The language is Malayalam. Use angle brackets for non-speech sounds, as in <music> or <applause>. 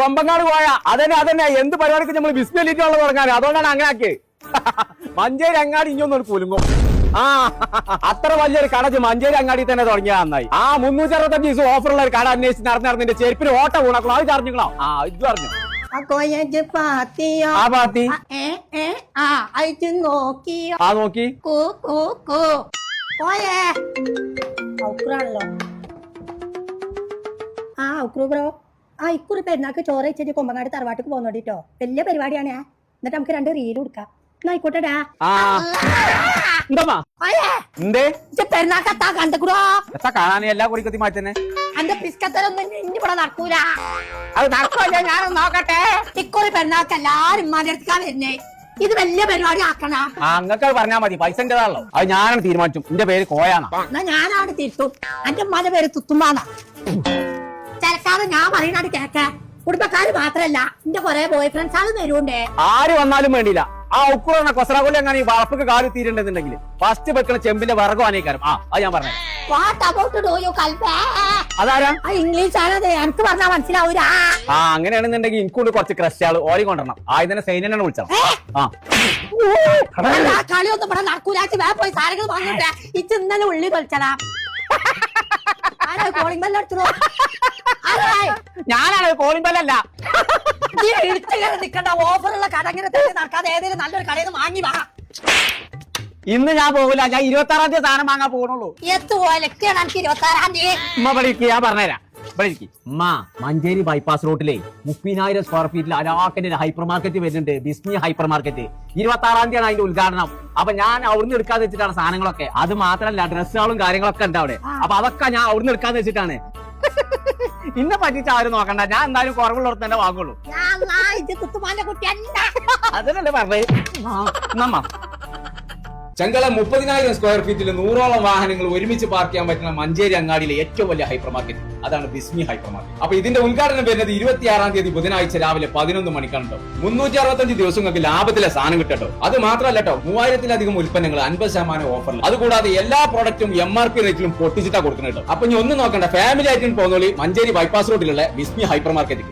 കൊമ്പങ്ങാട് പോയ. അതന്നെ അതന്നെ. എന്ത് പരിപാടിക്ക് നമ്മൾ ബിസ്മില്ലിട്ടുള്ള തുടങ്ങാൻ അതുകൊണ്ടാണ് അങ്ങനെ ആക്കിയത് <laughs> മഞ്ചേരി അങ്ങാടി ഇഞ്ഞൊന്നും കുലുങ്ങും. ആ അത്ര വലിയൊരു കട മഞ്ചേരി അങ്ങാടി തന്നെ തുടങ്ങിയ നന്നായി. ആ മുന്നൂറ്റി അറുപത്തഞ്ച് ദിവസം ഓഫറുള്ള ഒരു കട അന്വേഷിച്ച് നടന്ന് നടന്നിന്റെ ചെരുപ്പിന് ഓട്ട വീണക്കളോ അത് അറിഞ്ഞോ ആ ഇത് പറഞ്ഞു. ആ ആ പാത്തി. ആ, ആ ആ നോക്കി. ആ ബ്രോ ആ ഇക്കുറി പെരുന്നാൾക്ക് ചോറ് വെച്ചിട്ട് കൊമ്പങ്ങാട് തറവാട്ടിക്ക് പോന്നോണ്ടിട്ടോ വലിയ പരിപാടിയാണ്. എന്നിട്ട് നമുക്ക് രണ്ട് റീൽ കൊടുക്കാം. എന്നാ ആയിക്കോട്ടെടാ. എത്താ കാണാനേ എല്ലാ കുറിക്കത്തി മാറ്റനെ അന്റെ പിസ്കത്തരൊന്നും ഇനി ഇവിടെ നടക്കൂല. അത് ഞാനൊന്ന് നോക്കട്ടെ. ഇക്കുറി പെരുന്നാൾക്ക് എല്ലാരും ഉമ്മാന്റെ അടുത്തേക്കാ വരുന്നേ. ഇത് വലിയ പരിപാടി ആക്കണം. അങ്ങക്ക് പറഞ്ഞാ മതി. പൈസ എന്റേതാണല്ലോ അത് ഞാനാണ് തീരുമാനിച്ചു എന്റെ പേര് കോയാന്നാ ഞാനാണ് തിരുത്തും. എന്റെ ഉമ്മാന്റെ പേര് തുത്തുമ്മാന്നാ. ചിലക്കാതെ ഞാൻ പറയണത് കേക്ക. കുടുംബക്കാര് മാത്രല്ല എന്റെ കൊറേ ബോയ് ഫ്രണ്ട്സ് ആണ് വരുണ്ടേ ആര് വന്നാലും വേണ്ടില്ല ആ ഉക്കുറണ കൊസറാകൊല്ലി അങ്ങനെ ഈ വളപ്പൊക്കെ കാൽ തീരണ്ടെന്നുണ്ടെങ്കിൽ ഫസ്റ്റ് വെക്കണ ചെമ്പിന്റെ വിറകു ആനേക്കാരം ആ അത് ഞാൻ പറഞ്ഞു. വാട്ട് അബൌട്ട് ഡു യു കൽബേ അതാരാ? ആ ഇംഗ്ലീഷ് ആണത് എനിക്ക് പറഞ്ഞാ മനസ്സിലാവൂല ആ അങ്ങനെയാണെന്നുണ്ടെങ്കിൽ എനിക്കൊണ്ട് കുറച്ച് ക്രഷ് ആൾ. ഓരി കൊണ്ടുവരണം. ആ തന്നെ സൈന്യനെ വിളിച്ചണം ആ. ആ കളിയൊന്നും ഇവിടെ നടക്കൂല ഇജ്ജ് വേഗം പോയി സാരങ്ങൾ വാങ്ങിട്ടെ ഇച്ച് ഇന്നലെ ഉള്ളി കളിച്ചടാ ആരാ കോളിംഗ് ബെല്ല് എടുത്തോ ഞാനാണ് കോളിംഗ് ബെല്ലല്ല ഇടുത്തങ്ങനെ നിക്കണ്ട. ഓഫറുള്ള കട ഇങ്ങനെ തന്നെ നടക്കാതെ ഏതെങ്കിലും നല്ലൊരു കടയിൽ നിന്ന് വാങ്ങി വാ. ഇന്ന് ഞാൻ പോകില്ല ഞാൻ ഇരുപത്തി ആറാം തീയതി സാധനം വാങ്ങാൻ പോകണുള്ളൂ എത്തു എനിക്ക് ഇരുപത്തി ആറാം തീയതി. ഉമ്മ ഞാൻ പറഞ്ഞുതരാം. ഉമ്മ മഞ്ചേരി ബൈപ്പാസ് റോഡിലെ മുപ്പതിനായിരം സ്ക്വയർ ഫീറ്റിൽ അലാക്കിന്റെ ഹൈപ്പർ മാർക്കറ്റ് വരുന്നുണ്ട്. ബിസ്മി ഹൈപ്പർ മാർക്കറ്റ് ഇരുപത്തി ആറാം തീയതി അതിന്റെ ഉദ്ഘാടനം. അപ്പൊ ഞാൻ അവിടുന്ന് എടുക്കാതെ വെച്ചിട്ടാണ് സാധനങ്ങളൊക്കെ. അത് മാത്രമല്ല ഡ്രസ്സുകളും കാര്യങ്ങളൊക്കെ ഉണ്ട് അവിടെ. അപ്പൊ അതൊക്കെ ഞാൻ അവിടുന്ന് എടുക്കാതെ വെച്ചിട്ടാണ്. ഇന്നെ പറ്റിച്ച ആരും നോക്കണ്ട. ഞാൻ എന്തായാലും കുറവുള്ളവർക്ക് തന്നെ വാങ്ങുള്ളൂ. അതിനല്ലേ പറഞ്ഞേ നമ്മ ചെങ്കല മുപ്പതിനായിരം സ്ക്വയർ ഫീറ്റിൽ നൂറോളം വാഹനങ്ങൾ ഒരുമിച്ച് പാർക്ക് ചെയ്യാൻ പറ്റുന്ന മഞ്ചേരി അങ്ങാടിയിലെ ഏറ്റവും വലിയ ഹൈപ്പർ മാർക്കറ്റ് അതാണ് ബിസ്മി ഹൈപ്പർ മാർക്കറ്റ് അപ്പൊ ഇതിന്റെ ഉദ്ഘാടനം വരുന്നത് ഇരുപത്തിയാറാം തീയതി ബുധനാഴ്ച രാവിലെ പതിനൊന്ന് മണിക്കാണ് മുന്നൂറ്റി അറുപത്തഞ്ച് ദിവസങ്ങൾക്ക് ലാഭത്തിലെ സാധനം കിട്ടട്ടോ അത് മാത്രമല്ല കേട്ടോ മൂവായിരത്തിലധികം ഉൽപ്പന്നങ്ങൾ അൻപത് ശതമാനം ഓഫറിൽ അതുകൂടാതെ എല്ലാ പ്രോഡക്റ്റും എം ആർ പി റേറ്റിലും പൊട്ടിച്ചിട്ടാ കൊടുക്കുന്നത് അപ്പൊ ഇനി ഒന്നും നോക്കണ്ട ഫാമിലി ആയിട്ടും പോകുന്നോളി മഞ്ചേരി ബൈപ്പാസ് റോഡിലുള്ള ബിസ്മി ഹൈപ്പർ മാർക്കറ്റിൽ